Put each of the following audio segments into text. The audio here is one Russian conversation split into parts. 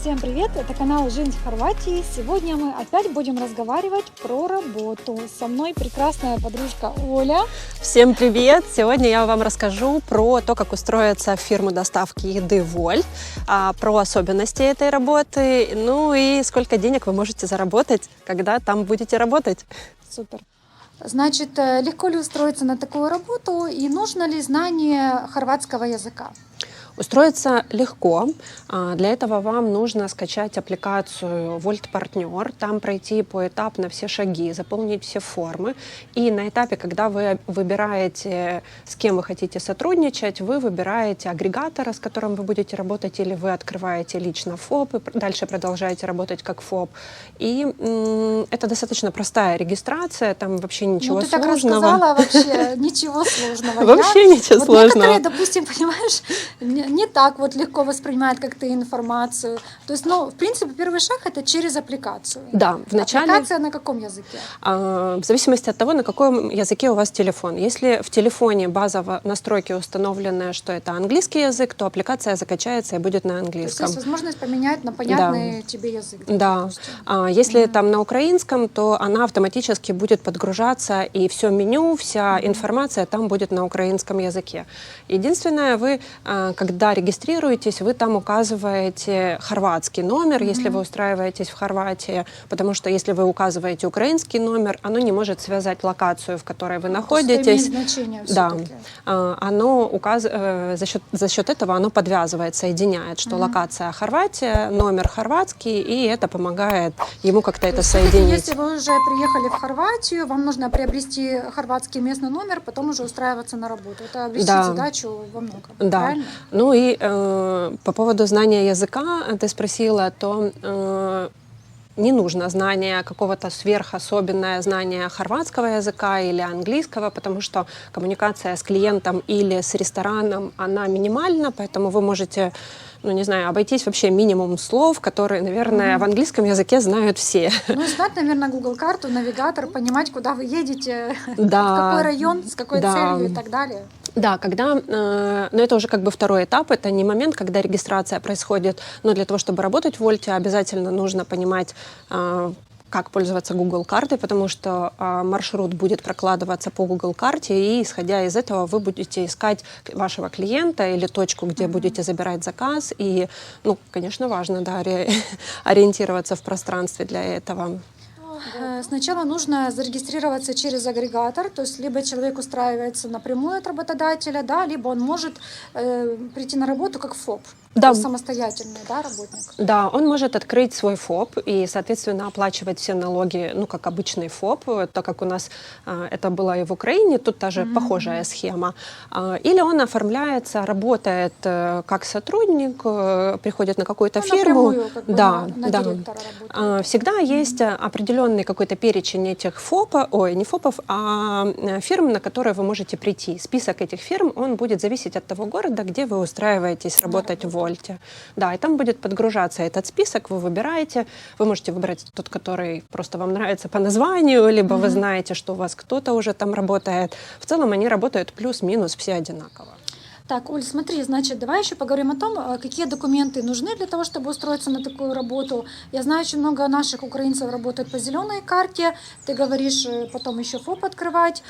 Всем привет! Это канал Жизнь в Хорватии. Сегодня мы опять будем разговаривать про работу. Со мной прекрасная подружка Оля. Всем привет! Сегодня я вам расскажу про то, как устроиться в фирму доставки еды Воль, а, про особенности этой работы, ну и сколько денег вы можете заработать, когда там будете работать. Супер. Значит, э, легко ли устроиться на такую работу и нужно ли знание хорватского языка? Устроиться легко. А, Для этого вам нужно скачать аппликацию Volt Partner, там пройти поэтапно все шаги, заполнить все формы. И на этапе, когда вы выбираете, с кем вы хотите сотрудничать, вы выбираете агрегатора, с которым вы будете работать, или вы открываете лично ФОП и дальше продолжаете работать как ФОП. И это достаточно простая регистрация, там вообще ничего ну, ты так сложного. рассказала, вообще ничего сложного. Вообще ничего сложного. Некоторые, допустим, понимаешь, не, так вот легко воспринимают, как ты информацию. То есть, ну, в принципе, первый шаг это через аппликацию. Да, вначале Аппликация на каком языке? А, В зависимости от того, на каком языке у вас телефон. Если в телефоне базово настройки установлены, что это английский язык, то аппликация закачается и будет на То есть английском. есть возможность поменять на понятный тебе язык. Да. А Если там на украинском, то она автоматически будет подгружаться, и все меню, вся информация там будет на украинском языке. Единственное, вы, а, когда регистрируетесь, вы там указываете хорватский номер, если вы устраиваетесь в Хорватии, потому что если вы указываете украинский номер, оно не может связать локацию, в которой вы это находитесь. имеет значение Да. А, оно указ... э, за, счет, за счет этого оно подвязывает, соединяет, что локация Хорватия, номер хорватский, и это помогает ему как-то это соединить. Если вы уже приехали в Хорватию, вам нужно приобрести хорватский местный номер, потом уже устраиваться на работу. Это облегчит Да. задачу во многом. Да. Правильно? Ну и э, по поводу знания языка ты спросила, то э, не нужно знание какого-то сверхособенное знание хорватского языка или английского, потому что коммуникация с клиентом или с рестораном, она минимальна, поэтому вы можете ну, не знаю, обойтись вообще минимум слов, которые, наверное, в английском языке знают все. Ну знать, наверное, Google карту, навигатор, понимать, куда вы едете, Да. в какой район, с какой Да. целью и так далее. Да, когда, э, но это уже как бы второй этап, это не момент, когда регистрация происходит, но для того, чтобы работать в Вольте, обязательно нужно понимать, э, как пользоваться Google картой, потому что э, маршрут будет прокладываться по Google карте, и исходя из этого вы будете искать вашего клиента или точку, где будете забирать заказ, и, ну, конечно, важно, да, ори- ориентироваться в пространстве для этого. Э, Сначала нужно зарегистрироваться через агрегатор, то есть либо человек устраивается напрямую от работодателя, да, либо он может э, прийти на работу как ФОП, Да. то есть самостоятельный да, работник. Да, он может открыть свой ФОП и, соответственно, оплачивать все налоги, ну, как обычный ФОП, э, так как у нас а, это было и в Украине, тут тоже похожая схема. А, или он оформляется, работает э, как сотрудник, э, приходит на какую-то Ну, фирму. напрямую, как бы, да, на- на да. А, Всегда есть э, определенный какой-то перечень этих ФОПа, ой, не ФОПов, а э, фирм, на которые вы можете прийти. Список этих фирм, он будет зависеть от того города, где вы устраиваетесь работать в Вольте. Да, и там будет подгружаться этот список, вы выбираете, вы можете выбрать тот, который просто вам нравится по названию, либо вы знаете, что у вас кто-то уже там работает. В целом они работают плюс-минус все одинаково. Так, Оль, смотри, значит, давай еще поговорим о том, а, какие документы нужны для того, чтобы устроиться на такую работу. Я знаю, очень много наших украинцев работают по зеленой карте. Ты говоришь, э, потом еще ФОП открывать.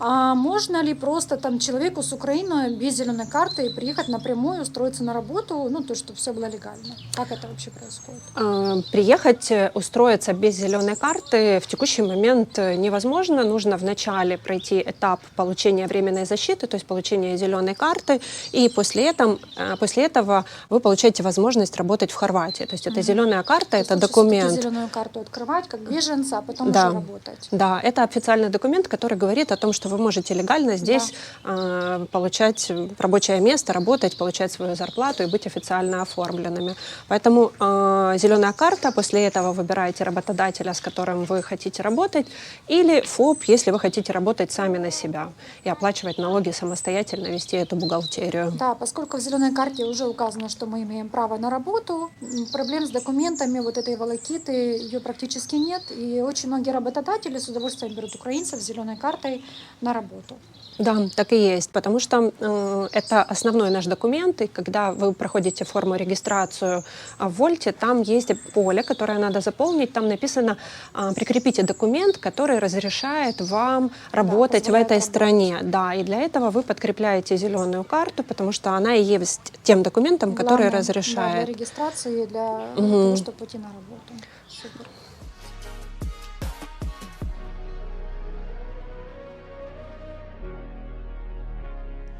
А можно ли просто там человеку с Украины без зеленой карты приехать напрямую, устроиться на работу, ну, то, чтобы все было легально? Как это вообще происходит? Э, Приехать, э, устроиться без зеленой карты в текущий момент э, невозможно. Нужно вначале пройти этап получения временной защиты, то есть получения зеленой карты, и после этого, после этого вы получаете возможность работать в Хорватии. То есть это зеленая карта, это документ. зеленую карту открывать как беженца, а потом Да. уже работать. Да, это официальный документ, который говорит о том, что вы можете легально здесь э, получать рабочее место, работать, получать свою зарплату и быть официально оформленными. Поэтому э, зеленая карта, после этого выбираете работодателя, с которым вы хотите работать, или ФОП, если вы хотите работать сами на себя и оплачивать налоги самостоятельно, вести эту бухгалтерию. Бухгалтерию. Да, поскольку в зеленой карте уже указано, что мы имеем право на работу, проблем с документами вот этой волокиты ее практически нет, и очень многие работодатели с удовольствием берут украинцев с зеленой картой на работу. Да, так и есть, потому что э, это основной наш документ, и когда вы проходите форму регистрацию а, в Вольте, там есть поле, которое надо заполнить, там написано а, «прикрепите документ, который разрешает вам работать в позволяет этой работать. стране». Да, и для этого вы подкрепляете зеленую карту, потому что она и есть тем документом, который Главное, Да, разрешает. для регистрации, для Мгм. того, чтобы пойти на работу. Супер.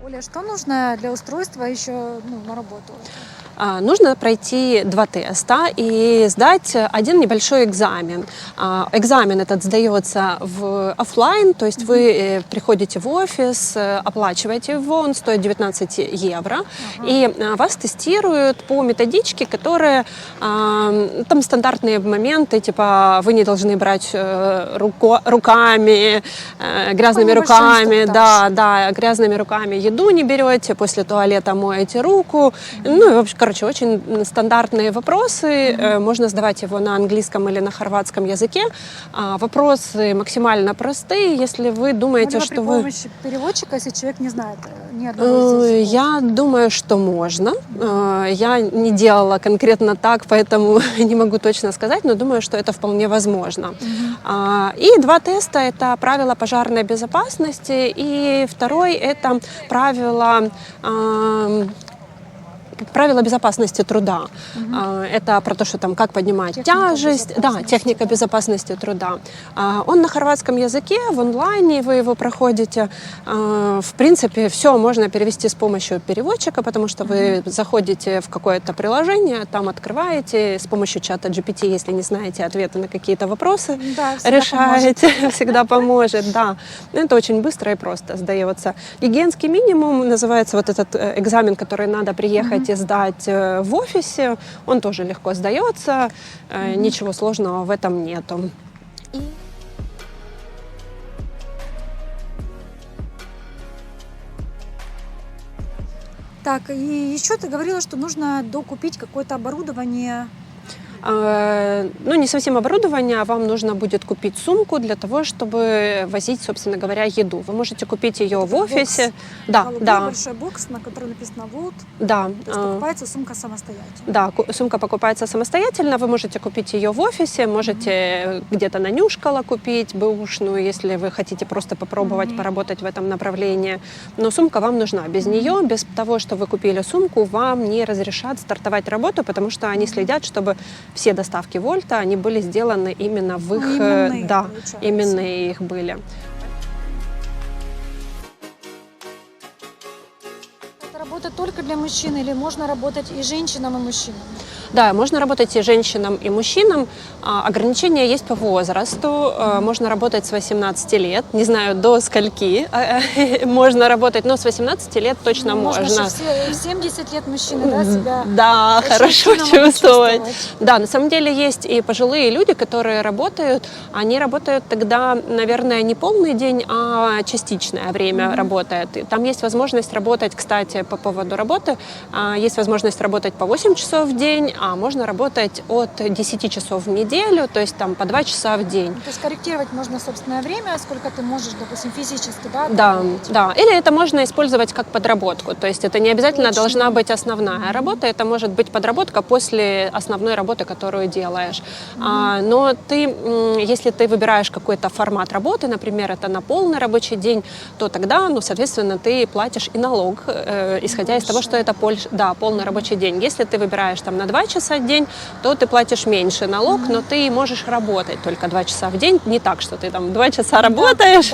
Оля, что нужно для устройства еще ну, на работу? А, Нужно пройти два теста и сдать один небольшой экзамен. А, Экзамен этот сдается в офлайн, то есть вы э, приходите в офис, э, оплачиваете его, он стоит 19 евро, и а, вас тестируют по методичке, которые там стандартные моменты, типа вы не должны брать э, руко- руками, грязными небольшой руками, да, да, грязными руками еду не берете, после туалета моете руку. Ну и, в общем, короче, очень стандартные вопросы. Э, Можно сдавать его на английском или на хорватском языке. А, Вопросы максимально простые, если вы думаете, Можно что при вы... помощи переводчика, если человек не знает э, ни одного Э. Я думаю, что можно. Я не делала конкретно так, поэтому не могу точно сказать, но думаю, что это вполне возможно. А, И два теста – это правила пожарной безопасности, и второй – это правила Правила безопасности труда. А, Это про то, что там как поднимать Техника тяжесть. Да, техника безопасности труда. А, Он на хорватском языке, в онлайне вы его проходите. А, В принципе, все можно перевести с помощью переводчика, потому что вы заходите в какое-то приложение, там открываете с помощью чата GPT, если не знаете ответы на какие-то вопросы, Да, всегда решаете, всегда поможет, да. Это очень быстро и просто сдается. Гигиенский минимум называется вот этот э, экзамен, который надо приехать и сдать э, в офисе. Он тоже легко сдается, э, ничего сложного в этом нету. Так, и еще ты говорила, что нужно докупить какое-то оборудование. Э, Ну, не совсем оборудование, а вам нужно будет купить сумку для того, чтобы возить, собственно говоря, еду. Вы можете купить ее в Бокс. офисе. Да, Голубой да, большой бокс, на котором написано «Вот». да. То есть э, покупается сумка самостоятельно. Да, сумка покупается самостоятельно. Вы можете купить ее в офисе, можете где-то на Нюшкало купить бэушную, если вы хотите просто попробовать Мгм. поработать в этом направлении. Но сумка вам нужна. Без нее, без того, что вы купили сумку, вам не разрешат стартовать работу, потому что они следят, чтобы все доставки Вольта, они были сделаны именно в Ну, их... э, именные, да, получается. именные их были. Это работа только для мужчин или можно работать и женщинам, и мужчинам? Да, можно работать и женщинам, и мужчинам. А, Ограничения есть по возрасту. Э, Можно работать с 18 лет. Не знаю, до скольки э, можно работать, но с 18 лет точно Ну, можно. Можно в 70 лет мужчины да, себя Да, хорошо чувствовать. Да, на самом деле есть и пожилые люди, которые работают. Они работают тогда, наверное, не полный день, а частичное время работает. И там есть возможность работать, кстати, по поводу работы, а, есть возможность работать по 8 часов в день, а можно работать от 10 часов в неделю, то есть там по 2 часа в день. То есть корректировать можно собственное время, сколько ты можешь, допустим, физически, да? Да, да. Или это можно использовать как подработку. То есть это не обязательно Точно. должна быть основная работа, это может быть подработка после основной работы, которую делаешь. А, но ты, если ты выбираешь какой-то формат работы, например, это на полный рабочий день, то тогда, ну, соответственно, ты платишь и налог, э, исходя из того, Больше. что это поль- да, полный рабочий день. Если ты выбираешь там на 2 часа в день, то ты платишь меньше налог, но ты можешь работать только 2 часа в день. Не так, что ты там 2 часа работаешь,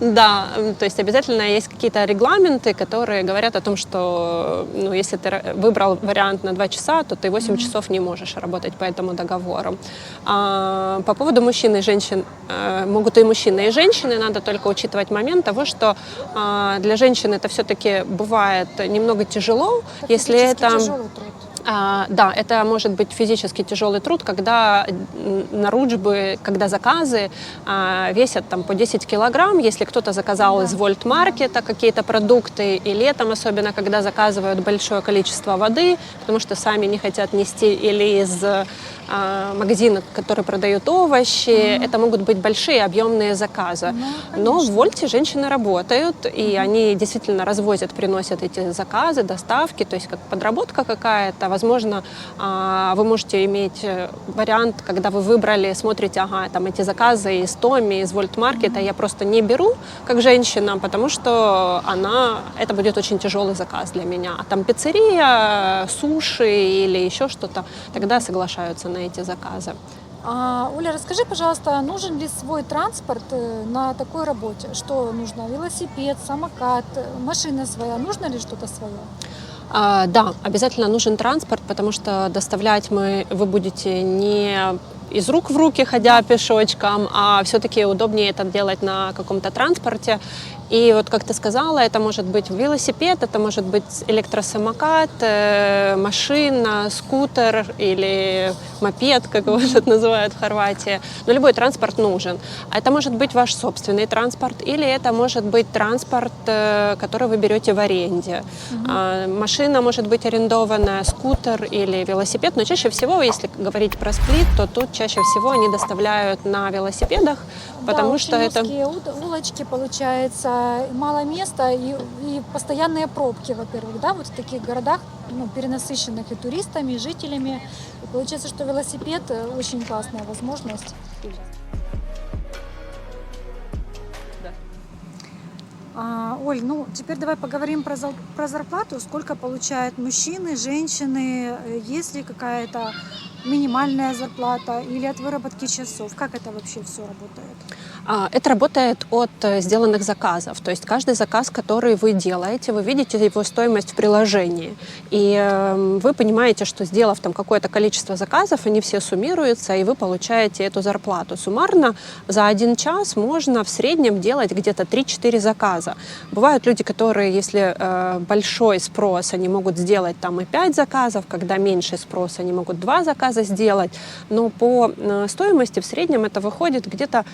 Да, то есть обязательно есть какие-то регламенты, которые говорят о том, что ну, если ты ра- выбрал вариант на 2 часа, то ты 8 часов не можешь работать по этому договору. А, по поводу мужчин и женщин, э, могут и мужчины, и женщины, надо только учитывать момент того, что а, для женщин это все-таки бывает немного тяжело, если это... тяжелый труд. А, да, это может быть физически тяжелый труд, когда м, на ручбы, когда заказы а, весят там по 10 килограмм, если кто-то заказал из вольтмаркета какие-то продукты, и летом особенно, когда заказывают большое количество воды, потому что сами не хотят нести или из магазина, который продает овощи, это могут быть большие объемные заказы. Ну, Но в. Вольте женщины работают, и они действительно развозят, приносят эти заказы, доставки, то есть как подработка какая-то. Возможно, а, вы можете иметь э, вариант, когда вы выбрали, смотрите, ага, там эти заказы из Томи, из Вольтмаркета, я просто не беру как женщина, потому что она, это будет очень тяжелый заказ для меня. А там пиццерия, суши или еще что-то, тогда соглашаются на эти заказы. А, Оля, расскажи, пожалуйста, нужен ли свой транспорт э, на такой работе? Что нужно? Велосипед, самокат, э, машина своя? Нужно ли что-то свое? А, да, обязательно нужен транспорт, потому что доставлять мы вы будете не из рук в руки, ходя пешочком, а все-таки удобнее это делать на каком-то транспорте. И вот, как ты сказала, это может быть велосипед, это может быть электросамокат, э, машина, скутер или мопед, как его тут называют в Хорватии. Но любой транспорт нужен. А это может быть ваш собственный транспорт или это может быть транспорт, э, который вы берете в аренде. А, Машина может быть арендованная, скутер или велосипед, но чаще всего, если говорить про сплит, то тут чаще всего они доставляют на велосипедах, потому да, что очень это... улочки, получается, мало места и, и постоянные пробки, во-первых, да, вот в таких городах, ну, перенасыщенных и туристами, и жителями. И получается, что велосипед э, очень классная возможность. А, Оль, ну теперь давай поговорим про, про зарплату. Сколько получают мужчины, женщины? Э, Есть ли какая-то минимальная зарплата или от выработки часов? Как это вообще все работает? А, Это работает от э, сделанных заказов. То есть каждый заказ, который вы делаете, вы видите его стоимость в приложении. И эм, вы понимаете, что сделав там какое-то количество заказов, они все суммируются, и вы получаете эту зарплату. Суммарно за один час можно в среднем делать где-то 3-4 заказа. Бывают люди, которые, если э, большой спрос, они могут сделать там и 5 заказов, когда меньше спрос, они могут 2 заказа сделать. Но по э, стоимости в среднем это выходит где-то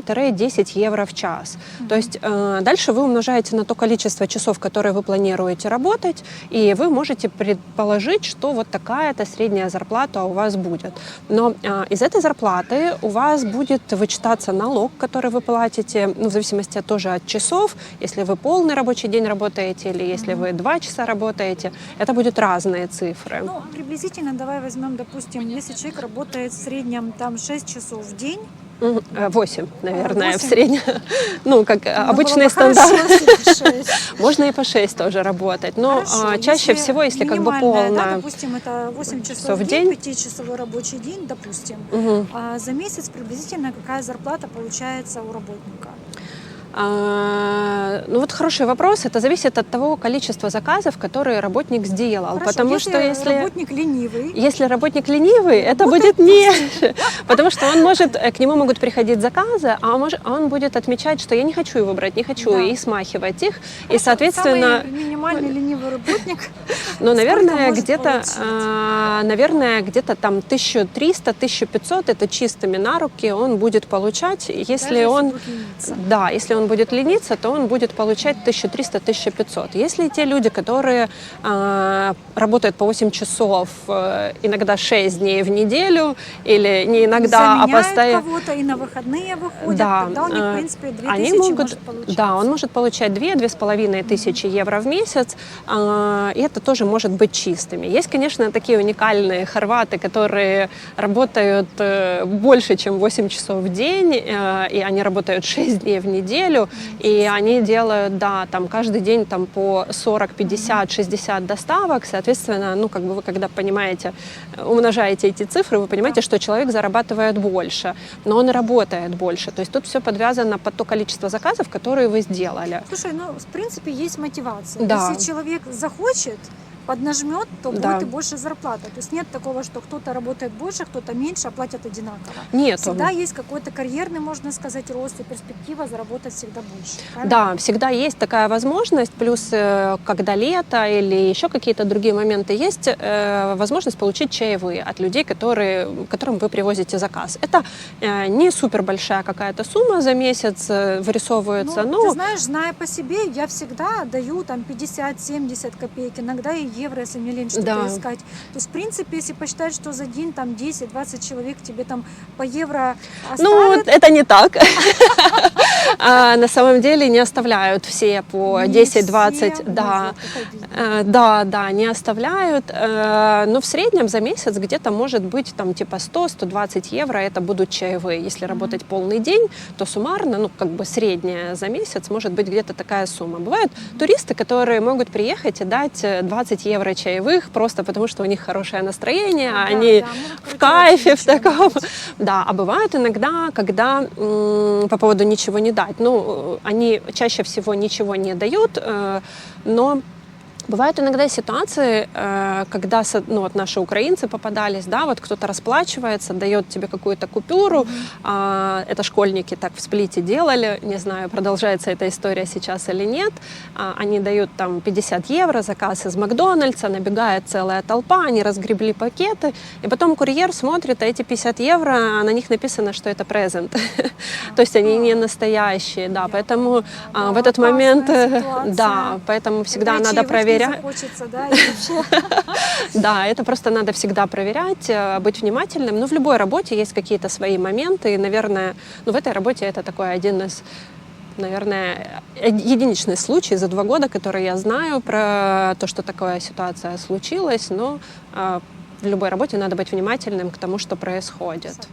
7-10 евро в час. То есть э, дальше вы умножаете на то количество часов, которые вы планируете работать, и вы можете предположить, что вот такая-то средняя зарплата у вас будет. Но э, из этой зарплаты у вас будет вычитаться налог, который вы платите, ну, в зависимости от, тоже от часов. Если вы полный рабочий день работаете или если вы 2 часа работаете, это будут разные цифры. Ну, приблизительно давай возьмем, допустим, если человек работает в среднем там 6 часов в день, Мгм. Э, Восемь, наверное, в восемь. среднем. Ну, как э, ну, обычный стандарт. хорошо, если бы шесть. Можно и по 6 тоже работать. Но Хорошо, а, чаще всего, если как бы да, полная... допустим, это 8 часов, в в день, день. 5-часовой рабочий день, допустим. А за месяц приблизительно какая зарплата получается у работника? А, ну вот хороший вопрос. Это зависит от того количества заказов, которые работник сделал. Хорошо, Потому если что если... работник ленивый, Если работник ленивый, это будет меньше, потому что он может, э, к нему могут приходить заказы, а он, будет отмечать, что я не хочу его брать, не хочу, Да. и смахивать их, и, соответственно, самый минимальный ленивый работник, Ну, наверное, где-то, а, наверное, где-то там 1300-1500 это чистыми на руки он будет получать, если даже он, да, если он будет лениться, то он будет получать 1300-1500. Если те люди, которые а, работают по 8 часов, э, иногда 6 дней в неделю, или не иногда, а постоянно, кого-то и на выходные выходят, Да, тогда у них, в э, принципе, 2000 они могут, может получаться. да, он может получать 2-2,5 тысячи евро в месяц, а, и это тоже может быть чистыми. Есть, конечно, такие уникальные хорваты, которые работают э, больше, чем 8 часов в день, э, и они работают 6 дней в неделю, и они делают, да, там каждый день там по 40, 50, 60 доставок, соответственно, ну, как бы вы когда понимаете, э, умножаете эти цифры, вы понимаете, что человек зарабатывает больше, но он работает больше. То есть тут все подвязано под то количество заказов, которые вы сделали. Слушай, ну, в принципе, есть мотивация. Да. Если человек захочет поднажмет, то Да. будет и больше зарплата. То есть нет такого, что кто-то работает больше, кто-то меньше, а платят одинаково. Нету. Всегда есть какой-то карьерный, можно сказать, рост и перспектива заработать всегда больше. правильно? Да, всегда есть такая возможность, плюс э, когда лето или еще какие-то другие моменты есть, э, возможность получить чаевые от людей, которые, которым вы привозите заказ. Это э, не супер большая какая-то сумма за месяц вырисовывается, Ну, но ты знаешь, зная по себе, я всегда даю там 50-70 копеек, иногда и евро, если мне лень что-то да. искать. То есть, в принципе, если посчитать, что за день там 10-20 человек тебе там по евро ну, оставят... Ну, это не так. А, на самом деле не оставляют все по 10-20. Ну, да, э, да, да, не оставляют. Э, но в среднем за месяц где-то может быть там типа 100-120 евро это будут чаевые. Если работать полный день, то суммарно, ну, как бы средняя за месяц может быть где-то такая сумма. Бывают туристы, которые могут приехать и дать э, 20 10 евро чаевых просто потому, что у них хорошее настроение, да, они да, в кайфе, в таком. Да, а бывает иногда, когда по поводу ничего не дать. Ну, э, они чаще всего ничего не дают, э, но Бывают иногда ситуации, э, когда ну, вот наши украинцы попадались, да, вот кто-то расплачивается, дает тебе какую-то купюру, а, это школьники так в сплите делали, не знаю, продолжается эта история сейчас или нет, А, они дают там 50 евро, заказ из Макдональдса, набегает целая толпа, они разгребли пакеты, и потом курьер смотрит, а эти 50 евро, а на них написано, что это презент, то есть они не настоящие, да, поэтому в Да, этот момент, да, поэтому всегда надо не проверять. захочется, да, и вообще. Да, это просто надо всегда проверять, э, быть внимательным. Но в любой работе есть какие-то свои моменты. И, наверное, ну, в этой работе это такой один из наверное, э- единичный случай за два года, который я знаю про то, что такая ситуация случилась, но э, в любой работе надо быть внимательным к тому, что происходит.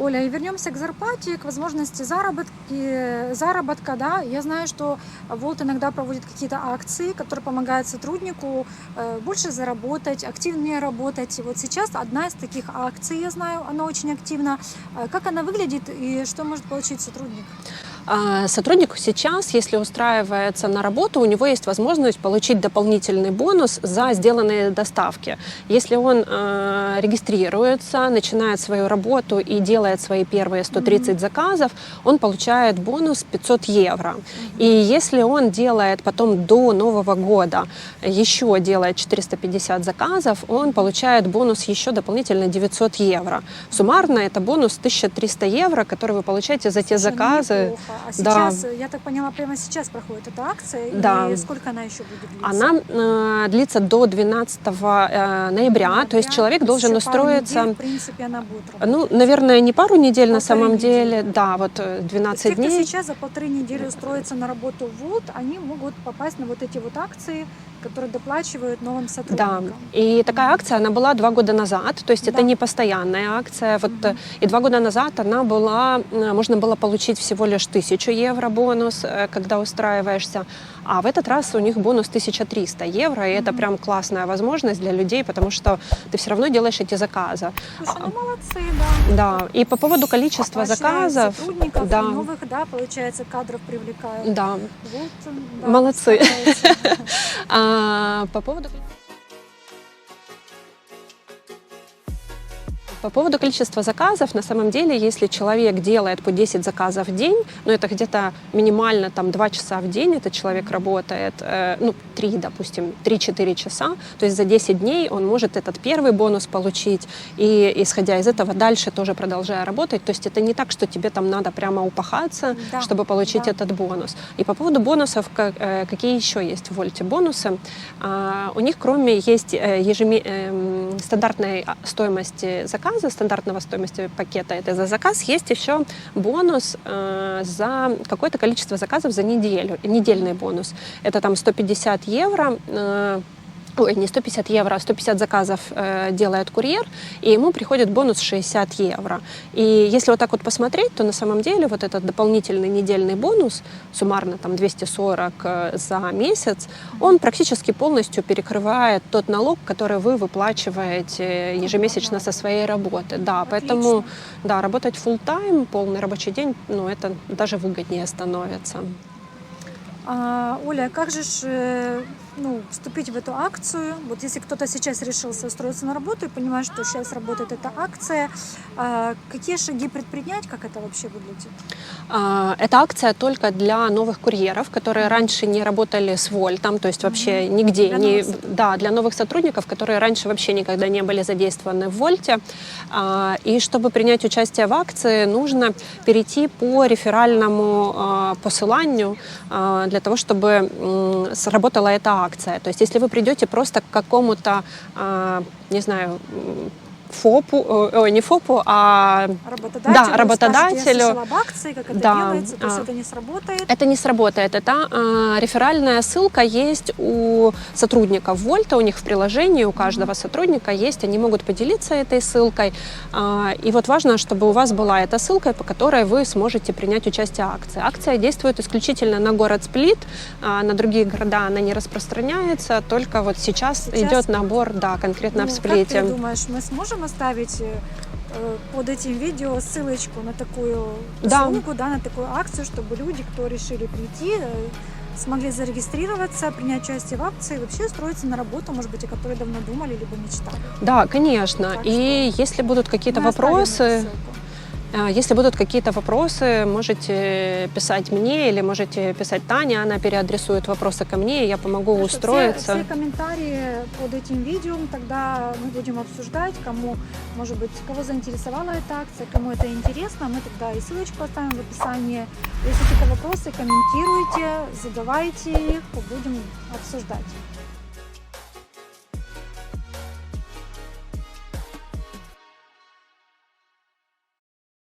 Оля, и вернемся к зарплате, к возможности заработки, заработка. Да? Я знаю, что Волт иногда проводит какие-то акции, которые помогают сотруднику э, больше заработать, активнее работать. И вот сейчас одна из таких акций, я знаю, она очень активна. Э, Как она выглядит и что может получить сотрудник? А, Сотрудник сейчас, если устраивается на работу, у него есть возможность получить дополнительный бонус за сделанные доставки. Если он э, регистрируется, начинает свою работу и делает свои первые 130 заказов, он получает бонус 500 евро. И если он делает потом до Нового года еще делает 450 заказов, он получает бонус еще дополнительно 900 евро. Суммарно это бонус 1300 евро, который вы получаете за те ну, заказы. неплохо. А Да. сейчас, э, я так поняла, прямо сейчас проходит эта акция. Да. И сколько она еще будет длиться? Она э, длится до 12 э, ноября, то есть человек должен устроиться, недель, в принципе, она будет работать. ну, наверное, не пару недель на Полторы самом недели. деле, да, вот э, То есть 12 те, кто дней. сейчас за полторы недели устроится на работу в ВУЛТ, они могут попасть на вот эти вот акции, которые доплачивают новым Да, сотрудникам. и такая акция, она была два года назад, то есть это Да. не постоянная акция. Вот, э, И два года назад она была, э, можно было получить всего лишь тысячу евро бонус, э, когда устраиваешься, а в этот раз у них бонус 1300 евро, и это прям классная возможность для людей, потому что ты все равно делаешь эти заказы. Слушай, ну молодцы, да. Да, и по поводу количества Поощряют заказов, сотрудников да, новых, да, получается, кадров привлекают. да. Вот, да, Молодцы. А, по поводу По поводу количества заказов, на самом деле, если человек делает по 10 заказов в день, ну это где-то минимально там 2 часа в день этот человек работает, э, ну 3, допустим, 3-4 часа, то есть за 10 дней он может этот первый бонус получить, и исходя из этого дальше тоже продолжая работать, то есть это не так, что тебе там надо прямо упахаться, Да, чтобы получить да. этот бонус. И по поводу бонусов, как- э, какие еще есть в Вольте бонусы, а, у них кроме есть э, ежеме- эм, стандартной а, стоимости заказа, стандартного стоимости пакета, это за заказ, есть еще бонус э, за какое-то количество заказов за неделю, недельный бонус. Это там 150 евро, э, Ой, не 150 евро, а 150 заказов э, делает курьер, и ему приходит бонус 60 евро. И если вот так вот посмотреть, то на самом деле вот этот дополнительный недельный бонус, суммарно там 240 э, за месяц, он практически полностью перекрывает тот налог, который вы выплачиваете ежемесячно со своей работы. Да, поэтому Отлично. да, работать full time полный рабочий день, ну это даже выгоднее становится. А, Оля, как же э, ну, вступить в эту акцию? Вот если кто-то сейчас решился устроиться на работу и понимает, что сейчас работает эта акция, а, какие шаги предпринять, как это вообще выглядит? А, Эта акция только для новых курьеров, которые раньше не работали с Вольтом, то есть вообще нигде Для не, да, для новых сотрудников, которые раньше вообще никогда не были задействованы в Вольте. А, И чтобы принять участие в акции, нужно перейти по реферальному посыланию для того, чтобы сработала эта акция. То есть если вы придете просто к какому-то, а, не знаю, ФОПу, э, ой, не ФОПу, а Работодателю, Да, скажете, работодателю. об акции, как это Да, делается, то есть а. это не сработает. Это не сработает. Это а, реферальная ссылка есть у сотрудников Вольта, у них в приложении, у каждого сотрудника есть, они могут поделиться этой ссылкой. А, и вот важно, чтобы у вас была эта ссылка, по которой вы сможете принять участие в акции. Акция действует исключительно на город Сплит, а на другие города она не распространяется, только вот сейчас, Сейчас? идет набор, да, конкретно Ну, в Как Сплите. ты думаешь, мы сможем оставить э, э, под этим видео ссылочку на такую Да. ссылку, да, на такую акцию, чтобы люди, кто решили прийти, смогли зарегистрироваться, принять участие в акции, вообще устроиться на работу, может быть, о которой давно думали, либо мечтали. Да, конечно. Так И если будут какие-то вопросы, Если будут какие-то вопросы, можете писать мне или можете писать Тане, она переадресует вопросы ко мне, и я помогу Хорошо, устроиться. Все, все комментарии под этим видео тогда мы будем обсуждать, кому, может быть, кого заинтересовала эта акция, кому это интересно. Мы тогда и ссылочку оставим в описании. Если какие-то вопросы, комментируйте, задавайте их, будем обсуждать.